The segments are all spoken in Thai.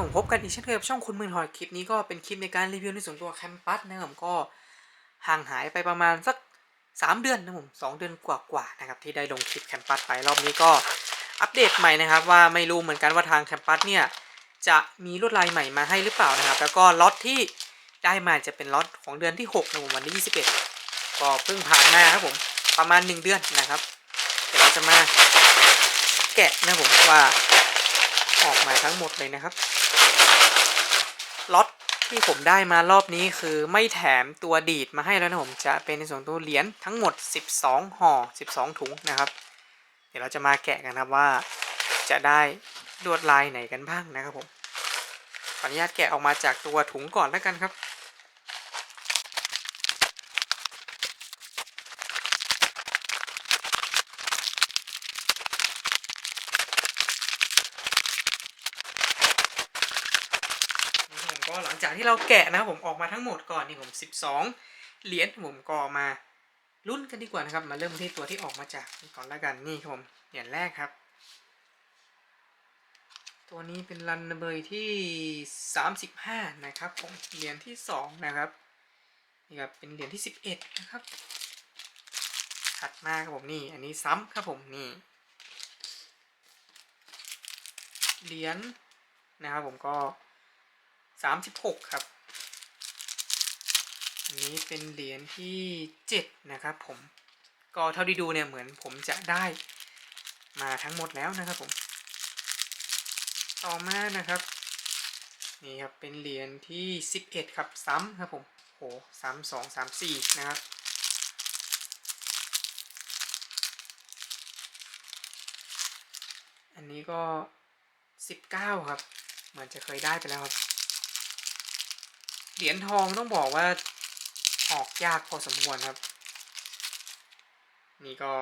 ผมพบกันอีกเช่นเคยกับช่องคุณมือหอยคลิปนี้ก็เป็นคลิปในการรีวิวในส่วนตัวแคมปัสนะครับผมก็ห่างหายไปประมาณสัก 3 เดือนนะผมสเดือนกว่าๆนะครับที่ได้ลงคลิปแคมปัสไปรอบนี้ก็อัปเดตใหม่นะครับ ว่าไม่รู้เหมือนกันว่าทางแคมปัสเนี่ยจะมีลวดลายใหม่มาให้หรือเปล่านะครับ แล้วก็ล็อตที่ได้มาจะเป็นล็อตของเดือนที่6นะผมวันที่21 ก็เพิ่งผ่านมาครับผมประมาณ 1 เดือนนะครับเดี๋ยวเราจะมาแกะนะผมว่าออกมาทั้งหมดเลยนะครับ ล็อตที่ผมได้มารอบนี้คือไม่แถมตัวดีดมาให้แล้วนะผมจะเป็นในส่วนตัวเหรียญทั้งหมด 12ห่อ12 ถุงนะครับ เดี๋ยวเราจะมาแกะกันครับว่าจะได้ลวดลายไหนกันบ้างนะครับผมขออนุญาตแกะออกมาจากตัวถุงก่อนแล้วกันครับ ก็หลังจากที่เราแกะนะครับผมออกมาทั้งหมดก่อนนี่ผม 12 เหรียญผมก็มาลุ้นกันดีกว่านะครับ มาเริ่มที่ตัวที่ออกมาจากก่อนแล้วกันนี่ครับผมเหรียญแรกครับ ตัวนี้เป็นรันเบยที่ 35 นะครับผมเหรียญที่ 2 นะครับนี่ครับเป็นเหรียญที่ 11 นะครับถัดมาครับผมนี่อันนี้ซ้ำครับผมนี่เหรียญนะครับผมก็ สามสิบหกครับ อันนี้เป็นเหรียญที่เจ็ดนะครับผม ก็เท่าที่ดูเนี่ยเหมือนผมจะได้มาทั้งหมดแล้วนะครับผม ต่อมานะครับ นี่ครับเป็นเหรียญที่สิบเอ็ดครับซ้ำครับผมโหซ้ำสองสามสี่นะครับอันนี้ก็สิบเก้าครับ เหมือนจะเคยได้ไปแล้วครับ เหรียญทองต้องบอกว่าออกยากพอสมควรครับ นี่ก็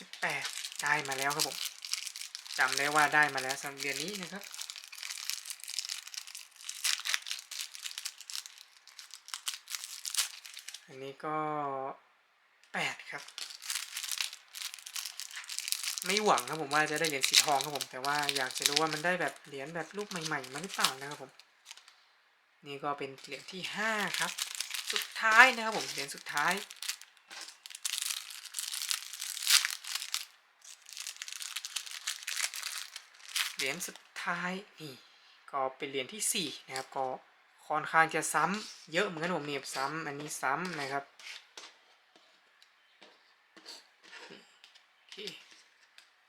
38 ได้มาแล้วครับผมจำได้ว่าได้มาแล้วสำหรับเหรียญนี้นะครับอันนี้ก็ 8 ครับ ไม่หวังครับผมว่าจะได้เหรียญสีทองครับผม แต่ว่าอยากจะรู้ว่ามันได้แบบเหรียญแบบรูปใหม่ๆมาหรือเปล่านะครับผม นี่ก็เป็นเหรียญที่ห้าครับ สุดท้ายนะครับผม เหรียญสุดท้าย เหรียญสุดท้ายนี่ก็เป็นเหรียญที่สี่นะครับ ก็ค่อนข้างจะซ้ำเยอะเหมือนกันผมเนี่ยซ้ำอันนี้ซ้ำนะครับ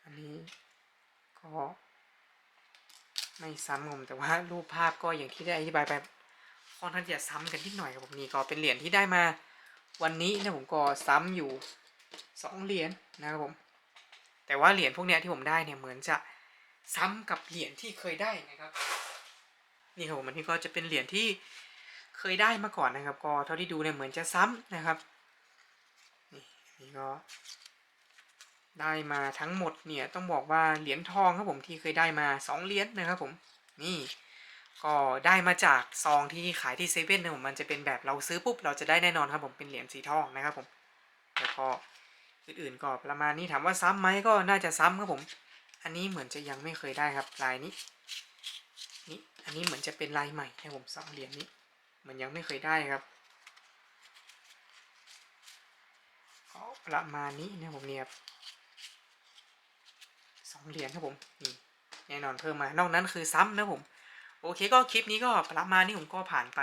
อันนี้ก็ไม่ซ้ำผมแต่ว่ารูปภาพก็อย่างที่ได้อธิบายไป ค่อนข้างจะซ้ำกันนิดหน่อยครับผมนี่ก็เป็นเหรียญที่ได้มาวันนี้นะผมก็ซ้ำอยู่สองเหรียญนะครับผม แต่ว่าเหรียญพวกเนี้ยที่ผมได้เนี่ยเหมือนจะซ้ำกับเหรียญที่เคยได้นะครับนี่ครับผมอันนี้ก็จะเป็นเหรียญที่เคยได้มาก่อนนะครับ ก็เท่าที่ดูเนี่ยเหมือนจะซ้ำนะครับนี่นี่ก็ได้มาทั้งหมดเนี่ยต้องบอกว่าเหรียญทองครับผมที่เคยได้มา2เหรียญนะครับผมนี่ ก็ได้มาจากซองที่ขายที่เซเว่นนะผมมันจะเป็นแบบเราซื้อปุ๊บเราจะได้แน่นอนครับผมเป็นเหรียญสีทองนะครับผมแล้วก็อื่นๆก็ประมาณนี้ถามว่าซ้ำไหมก็น่าจะซ้ำครับผม อันนี้เหมือนจะยังไม่เคยได้ครับลายนี้นี่อันนี้เหมือนจะเป็นลายใหม่ให้ผมสองเหรียญนี้เหมือนยังไม่เคยได้ครับก็ประมาณนี้นะผมเนี่ยบสองเหรียญครับผมนี่แน่นอนเพิ่มมานอกนั้นคือซ้ำนะผม โอเคก็คลิปนี้ก็ประมาณนี้ผมก็ผ่านไป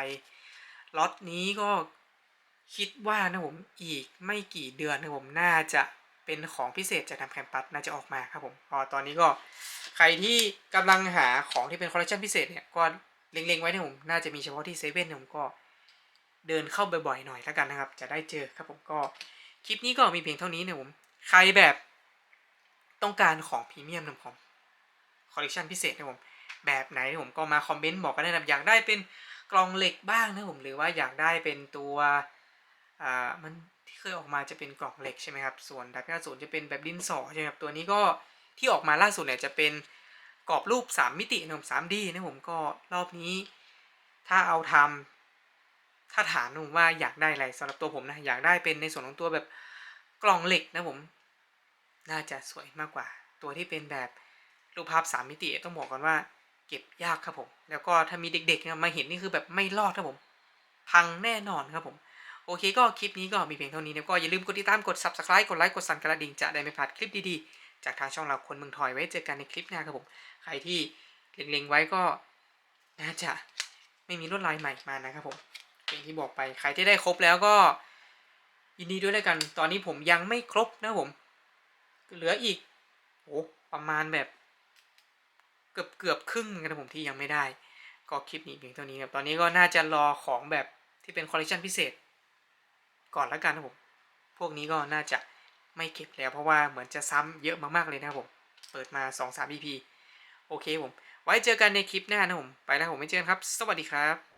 ล็อตนี้ก็คิดว่านะผมอีกไม่กี่เดือนนะผมน่าจะเป็นของพิเศษจากทางแคมปัสน่าจะออกมาครับผมพอตอนนี้ก็ใครที่กำลังหาของที่เป็นคอลเลคชันพิเศษเนี่ยก็เล็งๆไว้นะผมน่าจะมีเฉพาะที่เซเว่นผมก็เดินเข้าบ่อยๆหน่อยแล้วกันนะครับ จะได้เจอครับผมก็คลิปนี้ก็มีเพียงเท่านี้นะผมใครแบบต้องการของพรีเมียมนะผมคอลเลคชันพิเศษนะผม แบบไหนผมก็มาคอมเมนต์บอกกันได้นะอยากได้เป็นกล่องเหล็กบ้างนะผมหรือว่าอยากได้เป็นตัวอ่ามันที่เคยออกมาจะเป็นกล่องเหล็กใช่ไหมครับส่วนดับเบิลศูนย์จะเป็นแบบดินสอใช่ไหมครับตัวนี้ก็ที่ออกมาล่าสุดเนี่ยจะเป็นกรอบรูป 3 มิตินะผม 3D นะผมก็รอบนี้ ถ้าเอาทำถ้าถามนะผมว่าอยากได้อะไรสำหรับตัวผมนะอยากได้เป็นในส่วนของตัวแบบกล่องเหล็กนะผมน่าจะสวยมากกว่า ตัวที่เป็นแบบรูปภาพ 3 มิติต้องบอกก่อนว่า เก็บยากครับผม แล้วก็ถ้ามีเด็กๆมาเห็นนี่คือแบบไม่รอดครับผม พังแน่นอนครับผม โอเคก็คลิปนี้ก็มีเพียงเท่านี้นะก็อย่าลืมกดติดตามกด subscribe กดไลค์กดสั่นกระดิ่งจะได้ไม่พลาดคลิปดีๆ จากทางช่องเราคนเมืองทอยไว้เจอกันในคลิปหน้าครับผม ใครที่เล็งๆไว้ก็น่าจะไม่มีลวดลายใหม่มานะครับผมอย่างที่บอกไปใครที่ได้ครบแล้วก็ยินดีด้วยแล้วกัน ตอนนี้ผมยังไม่ครบนะผม เหลืออีกโอ้ประมาณแบบ เกือบเกือบครึ่งกันนะผมที่ยังไม่ได้ ก็คลิปนี้เพียงเท่านี้ครับตอนนี้ก็น่าจะรอของแบบที่เป็นคอลเลคชันพิเศษ ก่อนแล้วกันนะผมพวกนี้ก็น่าจะไม่เก็บแล้ว เพราะว่าเหมือนจะซ้ำเยอะมากๆเลยนะผมเปิดมา 2-3 EP โอเคผม ไว้เจอกันในคลิปหน้านะผม ไปแล้วผมไม่เจอกันครับ สวัสดีครับ